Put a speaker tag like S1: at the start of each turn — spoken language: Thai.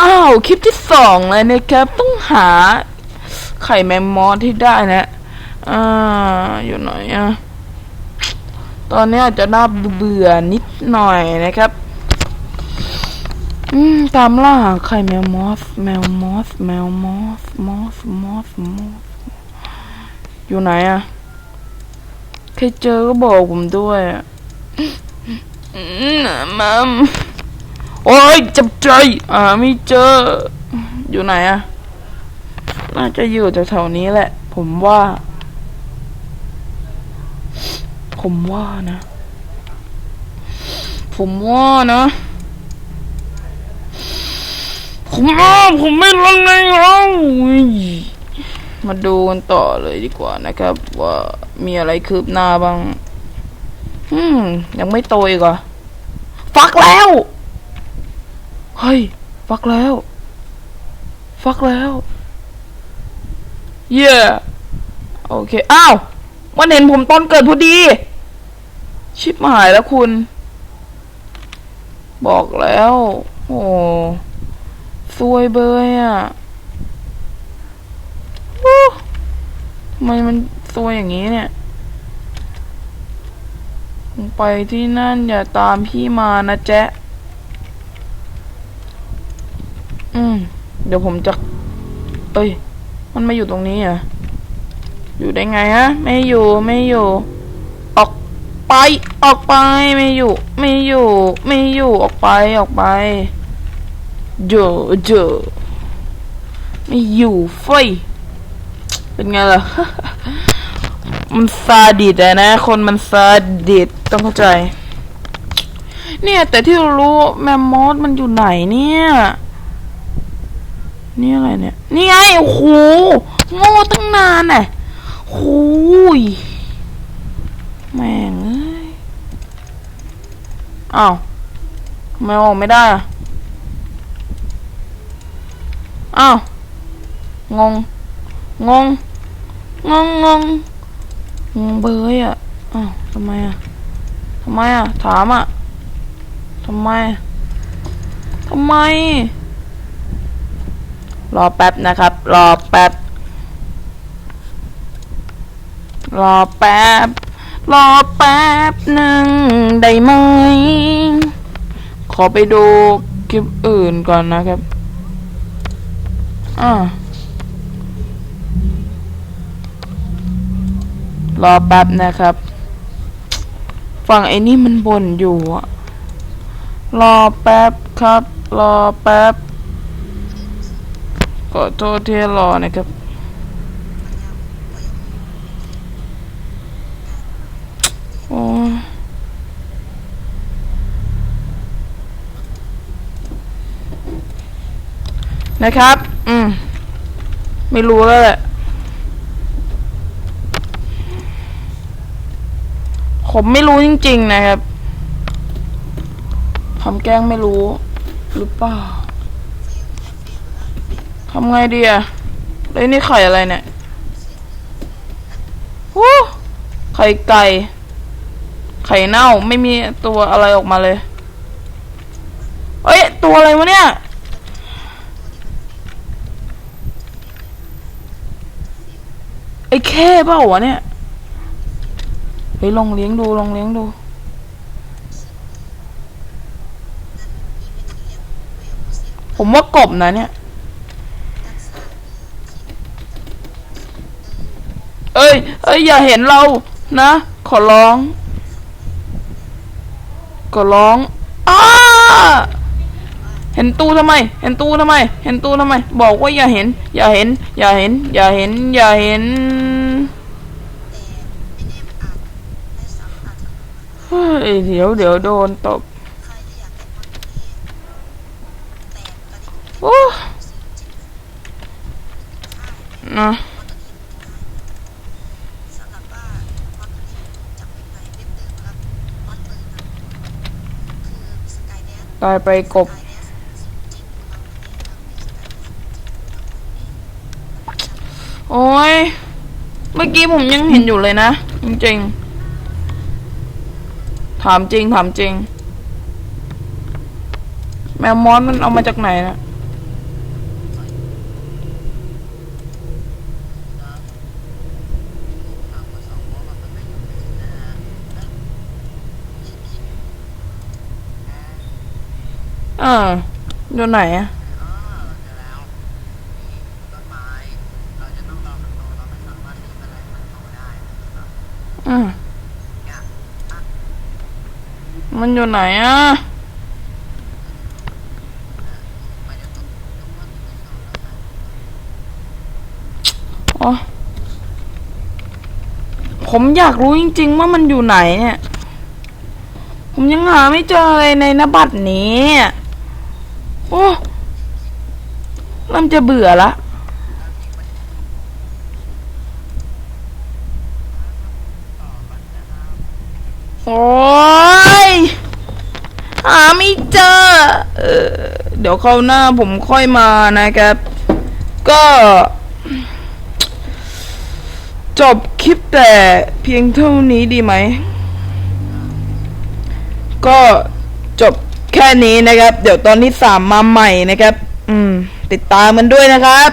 S1: อ้าวคลิปที่สองเลยนะครับต้องหาไข่แมมมอสที่ได้นะอ่าอยู่ไหนอะตอนนี้อาจจะน่าเบื่อนิดหน่อยนะครับ อืมตามล่าไข่แมวมอส แมวมอส แมวมอส มอส มอส มอส อยู่ไหนอะใครเจอก็บอกผมด้วยอะอืมมัม โอ้ยจับใจ อ่าไม่เจอ อยู่ไหนอะน่าจะอยู่แถวๆนี้แหละ ผมว่า ผมว่านะ ผมว่านะผมว่าผมไม่รันเลยเอามาดูกันต่อเลยดีกว่านะครับ ว่ามีอะไรคืบหน้าบ้าง อืม ยังไม่โตอีกเหรอ ฟักแล้ว เฮ้ย ฟักแล้ว ฟักแล้ว เย่โอเค อ้าว มันเห็นผมตอนเกิดพอดี ชิบหายแล้วคุณ บอกแล้ว โอ้ซวยเบยอะทำไมมันซวยอย่างนี้เนี่ยไปที่นั่นอย่าตามพี่มานะแจ๊ะ อืม เดี๋ยวผมจะเอ้ย มันมาอยู่ตรงนี้อะ อยู่ได้ไงฮะ ไม่อยู่ ไม่อยู่ ออกไป ออกไป ไม่อยู่ ไม่อยู่ ไม่อยู่ ออกไป ออกไปเจอเจอไม่อยู่เฟ้เป็นไงล่ะ มันซาดิสอะนะ คนมันซาดิสต้องเข้าใจ เนี่ย แต่ที่เรารู้แมมมอสมันอยู่ไหนเนี่ย นี่อะไรเนี่ย นี่ไงโอ้โหโง่ตั้งนานน่ะโอ้ยแม่งเอ้ยอ้าวทำไมออกไม่ได้อะอ้าวงง งง งงงงงงเบยอะอ้าวทำไมอะทำไมอะถามอะทำไมทำไม รอแป๊บนะครับ รอแป๊บ รอแป๊บ รอแป๊บหนึ่งได้ไหม ขอไปดูคลิปอื่นก่อนนะครับ อ่ารอแป๊บนะครับ ฝั่งไอ้นี่มันบ่นอยู่อะรอแป๊บครับ รอแป๊บ อโทษที่รอนะครับ โอ้นะครับ อืม ไม่รู้แล้วแหละ ผมไม่รู้จริง ๆ นะครับทำแกล้งไม่รู้ หรือเปล่า ทำไงดีอะแล้วนี่ไข่อะไรเนี่ยวู้ไข่ไก่ ไข่เน่าไม่มีตัวอะไรออกมาเลย เอ้ย ตัวอะไรวะเนี่ย ไอ้แค่เปล่าวะเนี่ยเฮ้ยลองเลี้ยงดูลองเลี้ยงดูผมว่ากบนะเนี่ย อ้ย เอ้ย อย่าเห็นเรานะ ขอร้อง ขอร้องอ้าเห็นตู้ทำไม เห็นตู้ทำไม เห็นตู้ทำไม บอกว่าอย่าเห็น อย่าเห็น อย่าเห็น อย่าเห็น อย่าเห็นเฮ้ยเดี๋ยวเดี๋ยวโดนตบโอ้นะ ตายไปกบ โอ้ย เมื่อกี้ผมยังเห็นอยู่เลยนะ จริงๆ ถามจริงถามจริง แมวมอสมันเอามาจากไหนนะ เอออยู่ไหนอะ
S2: เออเราเจอแล้วนี่ต้นไม้ เราจะต้องรอมันโตเราไม่สามารถที่จะไล่มันโตได้นะครับ
S1: อืม
S2: เนี่ย
S1: มันอยู่ไหนอะ
S2: มันจะ ต้องต้องว่าที่ไม่ชอบแล้วกัน
S1: อ๋อผมอยากรู้จริง ๆ ว่ามันอยู่ไหนเนี่ย ผมยังหาไม่เจอเลยในนบัตรนี้ โอ้เริ่มจะเบื่อละโอ้ยหาไม่เจอ เออ เดี๋ยวคราหน้าผมค่อยมานะครับ ก็ จบคลิปแต่เพียงเท่านี้ดีไหม ก็จบ แค่นี้นะครับ เดี๋ยวตอนที่สามมาใหม่นะครับ อืม ติดตามมันด้วยนะครับ